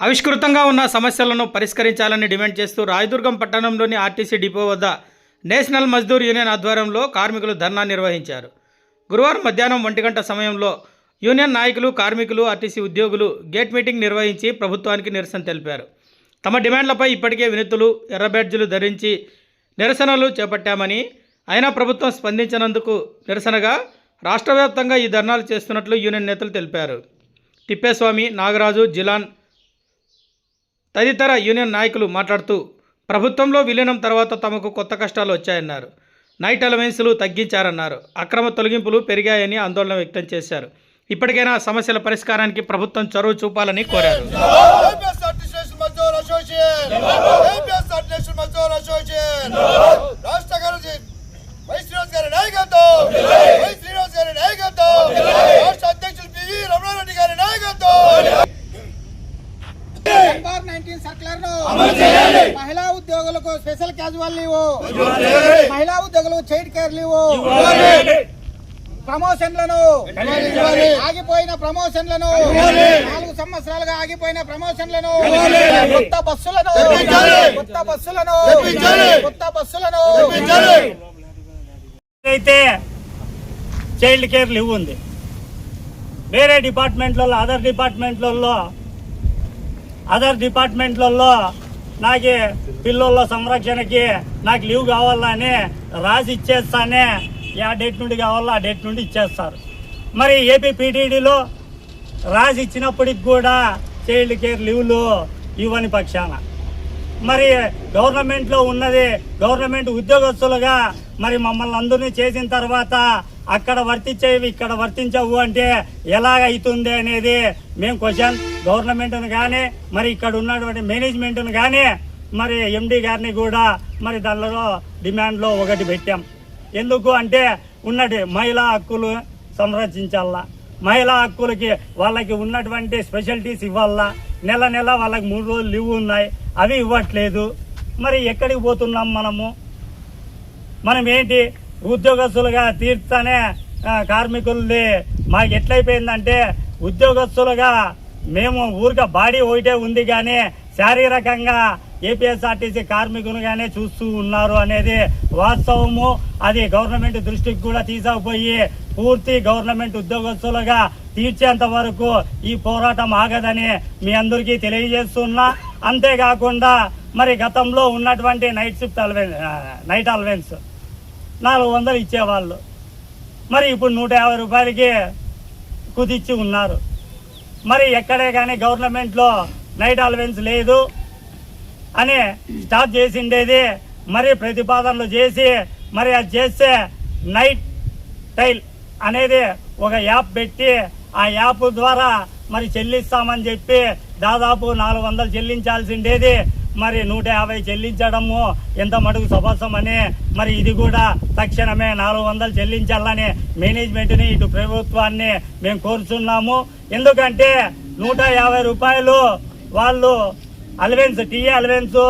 ఆవిష్కృతంగా ఉన్న సమస్యలను పరిష్కరించాలని డిమాండ్ చేస్తూ రాయదుర్గం పట్టణంలోని ఆర్టీసీ డిపో వద్ద నేషనల్ మజ్దూర్ యూనియన్ ఆధ్వర్యంలో కార్మికులు ధర్నా నిర్వహించారు. గురువారం మధ్యాహ్నం ఒంటి గంట సమయంలో యూనియన్ నాయకులు కార్మికులు ఆర్టీసీ ఉద్యోగులు గేట్ మీటింగ్ నిర్వహించి ప్రభుత్వానికి నిరసన తెలిపారు. తమ డిమాండ్లపై ఇప్పటికే వినతులు ఎర్ర బ్యాడ్జీలు ధరించి నిరసనలు చేపట్టామని అయినా ప్రభుత్వం స్పందించినందుకు నిరసనగా రాష్ట్రవ్యాప్తంగా ఈ ధర్నాలు చేస్తున్నట్లు యూనియన్ నేతలు తెలిపారు. తిప్పేస్వామి నాగరాజు జిలాన్ తదితర యూనియన్ నాయకులు మాట్లాడుతూ ప్రభుత్వంలో విలీనం తర్వాత తమకు కొత్త కష్టాలు వచ్చాయన్నారు. నైట్ అలవెన్స్లు తగ్గించారన్నారు. అక్రమ తొలగింపులు పెరిగాయని ఆందోళన వ్యక్తం చేశారు. ఇప్పటికైనా సమస్యల పరిష్కారానికి ప్రభుత్వం చొరవ చూపాలని కోరారు. అసోసియేషన్. మహిళా ఉద్యోగులకు స్పెషల్ క్యాజువల్ లీవ్ మహిళా ఉద్యోగులకు చైల్డ్ కేర్ లీవ్ ప్రమోషన్లను. ఆగిపోయిన ప్రమోషన్లను. నాలుగు సంవత్సరాలుగా ఆగిపోయిన ప్రమోషన్లను. కొత్త బస్సులను. కొత్త బస్సులను. కొత్త బస్సులను. అయితే చైల్డ్ కేర్ లివ్ ఉంది. వేరే డిపార్ట్మెంట్లలో అదర్ డిపార్ట్మెంట్లలో అదర్ డిపార్ట్మెంట్లలో నాకు పిల్లల సంరక్షణకి నాకు లీవ్ కావాలని రాసి ఇచ్చేస్తానే. ఆ డేట్ నుండి కావాలో ఆ డేట్ నుండి ఇచ్చేస్తారు. మరి ఏపీ పీటీడీలో రాసి ఇచ్చినప్పటికి కూడా చైల్డ్ కేర్ లీవ్లు ఇవ్వని పక్షాన. మరి గవర్నమెంట్లో ఉన్నది గవర్నమెంట్ ఉద్యోగస్తులుగా మరి మమ్మల్ని అందరినీ చేసిన తర్వాత అక్కడ వర్తించేవి ఇక్కడ వర్తించవు అంటే ఎలాగ అవుతుంది అనేది మేము క్వశ్చన్. గవర్నమెంట్ను కానీ మరి ఇక్కడ ఉన్నటువంటి మేనేజ్మెంట్ను కానీ మరి ఎండి గారిని కూడా మరి దానిలో డిమాండ్లో ఒకటి పెట్టాం. ఎందుకు అంటే ఉన్నటి మహిళా హక్కులు సంరక్షించాలా? మహిళా హక్కులకి వాళ్ళకి ఉన్నటువంటి స్పెషాలిటీస్ ఇవ్వాలా? నెల నెల వాళ్ళకి మూడు రోజులు లీవ్ ఉన్నాయి అవి ఇవ్వట్లేదు. మరి ఎక్కడికి పోతున్నాం మనము? మనం ఏంటి ఉద్యోగస్తులుగా తీర్చనే కార్మికుల్ని మాకు ఎట్లయిపోయిందంటే ఉద్యోగస్తులుగా మేము ఊరిక బాడీ ఒకటే ఉంది కానీ శారీరకంగా ఏపీఎస్ఆర్టీసీ కార్మికులుగానే చూస్తూ ఉన్నారు అనేది వాస్తవము. అది గవర్నమెంట్ దృష్టికి కూడా తీసుకుపోయి పూర్తి గవర్నమెంట్ ఉద్యోగస్తులుగా తీర్చేంత వరకు ఈ పోరాటం ఆగదని మీ అందరికీ తెలియజేస్తున్నా. అంతేకాకుండా మరి గతంలో ఉన్నటువంటి night shift allowance night allowance నాలుగు వందలు ఇచ్చేవాళ్ళు. మరి ఇప్పుడు నూట యాభై రూపాయలకి కుదిచ్చి ఉన్నారు. మరి ఎక్కడే కానీ గవర్నమెంట్లో నైట్ అలవెన్స్ లేదు అని స్టాప్ చేసిండేది. మరి ప్రతిపాదనలు చేసి మరి అది చేస్తే నైట్ టైల్ అనేది ఒక యాప్ పెట్టి ఆ యాప్ ద్వారా మరి చెల్లిస్తామని చెప్పి దాదాపు నాలుగు వందలు చెల్లించాల్సిండేది. మరి నూట యాభై చెల్లించడము ఎంత మటుకు సభసమని మరి ఇది కూడా తక్షణమే నాలుగు వందలు చెల్లించాలని మేనేజ్మెంట్ని ఇటు ప్రభుత్వాన్ని మేము కోరుతున్నాము ఎందుకంటే నూట యాభై రూపాయలు వాళ్ళు అలవెన్స్ టీఏ అలవెన్స్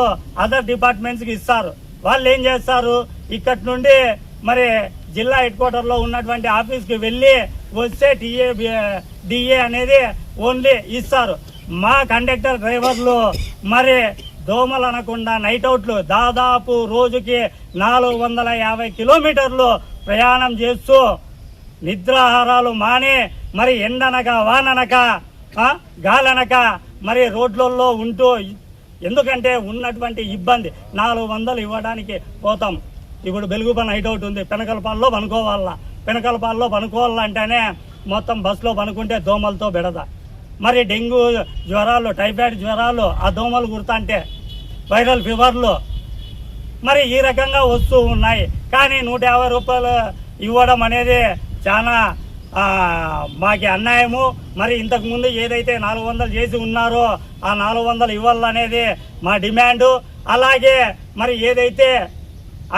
అదర్ డిపార్ట్మెంట్స్కి ఇస్తారు. వాళ్ళు ఏం చేస్తారు? ఇక్కడి నుండి మరి జిల్లా హెడ్ క్వార్టర్లో ఉన్నటువంటి ఆఫీస్కి వెళ్ళి వస్తే టీఏ డిఏ అనేది ఓన్లీ ఇస్తారు. మా కండక్టర్ డ్రైవర్లు మరి దోమలు అనకుండా నైట్ అవుట్లు దాదాపు రోజుకి నాలుగు వందల యాభై కిలోమీటర్లు ప్రయాణం చేస్తూ నిద్రాహారాలు మాని మరి ఎండనక వాననక గాలనక మరి రోడ్లలో ఉంటూ ఎందుకంటే ఉన్నటువంటి ఇబ్బంది. నాలుగు వందలు ఇవ్వడానికి పోతాం. ఇప్పుడు బెలుగుప నైట్ అవుట్ ఉంది. పెనకలపాల్లో పనుకోవాలా పెనకలపాల్లో పనుకోవాలంటేనే మొత్తం బస్సులో పనుకుంటే దోమలతో బెడద. మరి డెంగ్యూ జ్వరాలు టైఫాయిడ్ జ్వరాలు ఆ దోమలు గుర్తంటే వైరల్ ఫీవర్లు. మరి ఈ రకంగా వస్తూ ఉన్నాయి. కానీ నూట యాభై రూపాయలు ఇవ్వడం అనేది చాలా మాకి అన్యాయము. మరి ఇంతకుముందు ఏదైతే నాలుగు వందలు చేసి ఉన్నారో ఆ నాలుగు వందలు ఇవ్వాలనేది మా డిమాండు. అలాగే మరి ఏదైతే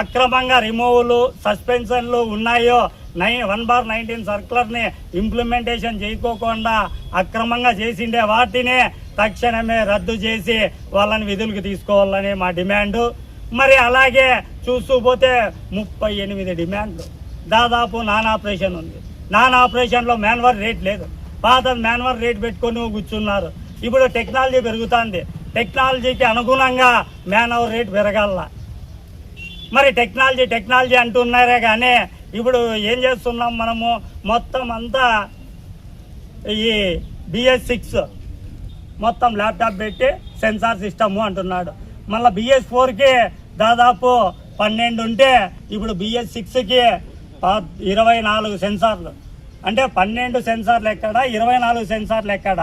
అక్రమంగా రిమూవల్ సస్పెన్షన్లు ఉన్నాయో నై వన్ బార్ నైన్టీన్ సర్కులర్ని ఇంప్లిమెంటేషన్ చేయకోకుండా అక్రమంగా చేసిండే వాటిని తక్షణమే రద్దు చేసి వాళ్ళని విధులకు తీసుకోవాలని మా డిమాండు. మరి అలాగే చూస్తూ పోతే ముప్పై ఎనిమిది డిమాండ్లు దాదాపు నాన్ ఆపరేషన్ ఉంది. నాన్ ఆపరేషన్లో మ్యాన్వర్ రేట్ లేదు. పాత మ్యాన్వర్ రేట్ పెట్టుకొని కూర్చున్నారు. ఇప్పుడు టెక్నాలజీ పెరుగుతుంది. టెక్నాలజీకి అనుగుణంగా మ్యాన్ అవర్ రేట్ పెరగాల. మరి టెక్నాలజీ టెక్నాలజీ అంటున్నారే కానీ ఇప్పుడు ఏం చేస్తున్నాం మనము? మొత్తం అంతా ఈ బిఎస్ సిక్స్ మొత్తం ల్యాప్టాప్ పెట్టి సెన్సార్ సిస్టము అంటున్నాడు. మళ్ళీ బిఎస్ ఫోర్కి దాదాపు పన్నెండు ఉంటే ఇప్పుడు బిఎస్ సిక్స్కి ఇరవై నాలుగు సెన్సార్లు. అంటే పన్నెండు సెన్సార్లు ఎక్కడ? ఇరవై నాలుగు సెన్సార్లు ఎక్కడ?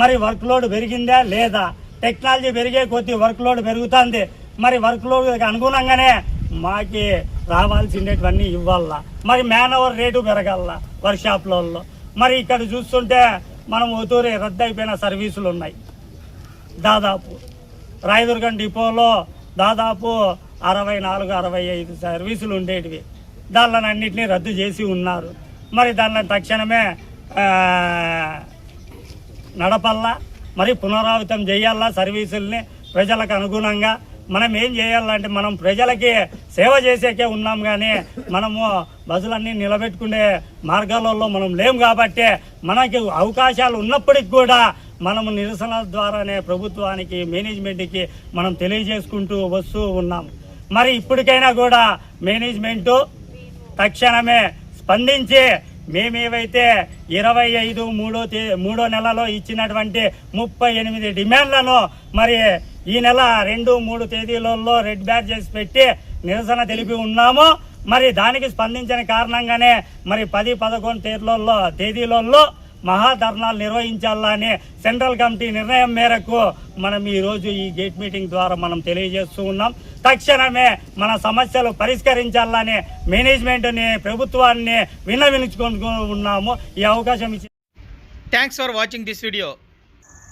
మరి వర్క్ లోడ్ పెరిగిందా లేదా? టెక్నాలజీ పెరిగే కొద్దీ వర్క్ లోడ్ పెరుగుతుంది. మరి వర్క్ లోడ్కి అనుగుణంగానే మాకి రావాల్సిండేటివన్నీ ఇవ్వాల? మరి మ్యాన్ అవర్ రేటు పెరగాల వర్క్షాప్లలో? మరి ఇక్కడ చూస్తుంటే మనం ఓతూరే రద్దయిపోయిన సర్వీసులు ఉన్నాయి దాదాపు రాయదుర్గం డిపోలో దాదాపు అరవై నాలుగు అరవై ఐదు సర్వీసులు ఉండేటివి దానిని అన్నింటినీ రద్దు చేసి ఉన్నారు. మరి దానిని తక్షణమే నడపల్లా? మరి పునరావృతం చేయాలా సర్వీసుల్ని? ప్రజలకు అనుగుణంగా మనం ఏం చేయాలంటే మనం ప్రజలకి సేవ చేసేకే ఉన్నాం కానీ మనము బస్సులన్నీ నిలబెట్టుకునే మార్గాలలో మనం లేం కాబట్టి మనకి అవకాశాలు ఉన్నప్పటికి కూడా మనము నిరసన ద్వారానే ప్రభుత్వానికి మేనేజ్మెంట్కి మనం తెలియజేసుకుంటూ వస్తూ ఉన్నాం. మరి ఇప్పటికైనా కూడా మేనేజ్మెంటు తక్షణమే స్పందించి మేమేవైతే ఇరవై ఐదు మూడో తే మూడో నెలలో ఇచ్చినటువంటి ముప్పై ఎనిమిది డిమాండ్లను మరి ఈ నెల రెండు మూడు తేదీలలో రెడ్ బ్యాడ్జెస్ పెట్టి నిరసన తెలిపి ఉన్నాము. మరి దానికి స్పందించిన కారణంగానే మరి పది పదకొండు తేదీలలో తేదీలలో మహాధర్నాలు నిర్వహించాలని సెంట్రల్ కమిటీ నిర్ణయం మేరకు మనం ఈరోజు ఈ గేట్ మీటింగ్ ద్వారా మనం తెలియజేస్తూ ఉన్నాం. తక్షణమే మన సమస్యలు పరిష్కరించాలని మేనేజ్మెంట్ని ప్రభుత్వాన్ని విన్నవించుకుంటూ ఉన్నాము. ఈ అవకాశం ఇచ్చి thanks for watching this video